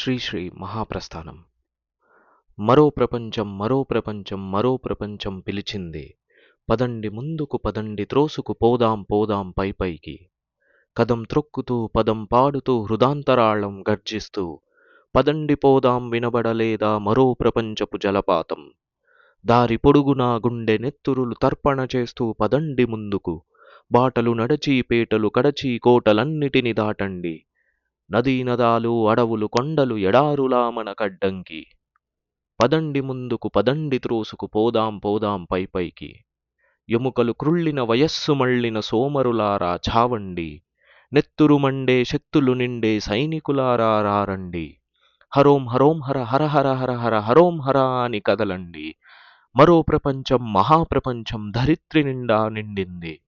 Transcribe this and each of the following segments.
శ్రీశ్రీ మహాప్రస్థానం. మరో ప్రపంచం మరో ప్రపంచం మరో ప్రపంచం పిలిచింది. పదండి ముందుకు పదండి త్రోసుకు పోదాం పోదాం పై పైకి. కదం త్రొక్కుతూ పదం పాడుతూ హృదాంతరాళం గర్జిస్తూ. పదండి పోదాం వినబడలేదా మరో ప్రపంచపు జలపాతం. దారి పొడుగునా గుండె నెత్తురులు తర్పణ చేస్తూ పదండి ముందుకు. బాటలు నడచి పేటలు కడచి కోటలన్నిటిని దాటండి. నదీ నదాలు అడవులు కొండలు ఎడారులా మన కడ్డంకి. పదండి ముందుకు పదండి త్రోసుకు పోదాం పోదాం పై పైకి. ఎముకలు క్రుళ్ళిన వయస్సు మళ్ళిన సోమరులారా చావండి. నెత్తురు మండే శక్తులు నిండే సైనికులారా రారండి. హరోం హరోం హర హర హర హర హర హరోం హర అని కదలండి. మరో ప్రపంచం మహాప్రపంచం ధరిత్రి నిండా నిండింది.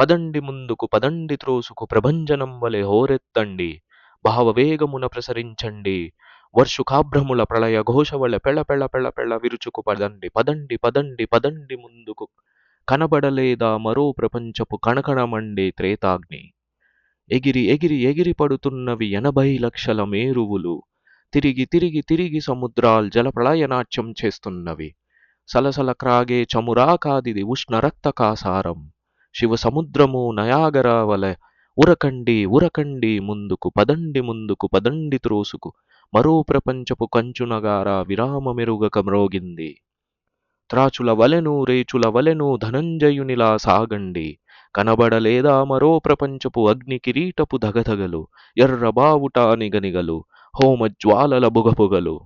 పదండి ముందుకు పదండి త్రోసుకు ప్రభంజనం వలె హోరెత్తండి. భావవేగమున ప్రసరించండి. వర్షుకాభ్రముల ప్రళయ ఘోషవళ పెళ పెళ పెళ పెళ విరుచుకు పదండి. పదండి పదండి పదండి ముందుకు. కనబడలేదా మరో ప్రపంచపు కణకణమండే త్రేతాగ్ని. ఎగిరి ఎగిరి ఎగిరి పడుతున్నవి ఎనభై లక్షల మేరువులు. తిరిగి తిరిగి తిరిగి సముద్రాల్ జలప్రళయనాట్యం చేస్తున్నవి. సలసల క్రాగే చమురాకాదిది ఉష్ణ రక్త కాసారం శివ సముద్రము నయాగరావల వలె ఉరకండి ఉరకండి ముందుకు పదండి ముందుకు పదండి త్రోసుకు. మరో ప్రపంచపు కంచునగార విరామమెరుగక మ్రోగింది. త్రాచుల వలెను రేచుల వలెను ధనంజయునిలా సాగండి. కనబడలేదా మరో ప్రపంచపు అగ్ని కిరీటపు ధగధగలు? ఎర్రబావుట నిగనిగలు హోమజ్వాలల బుగపుగలు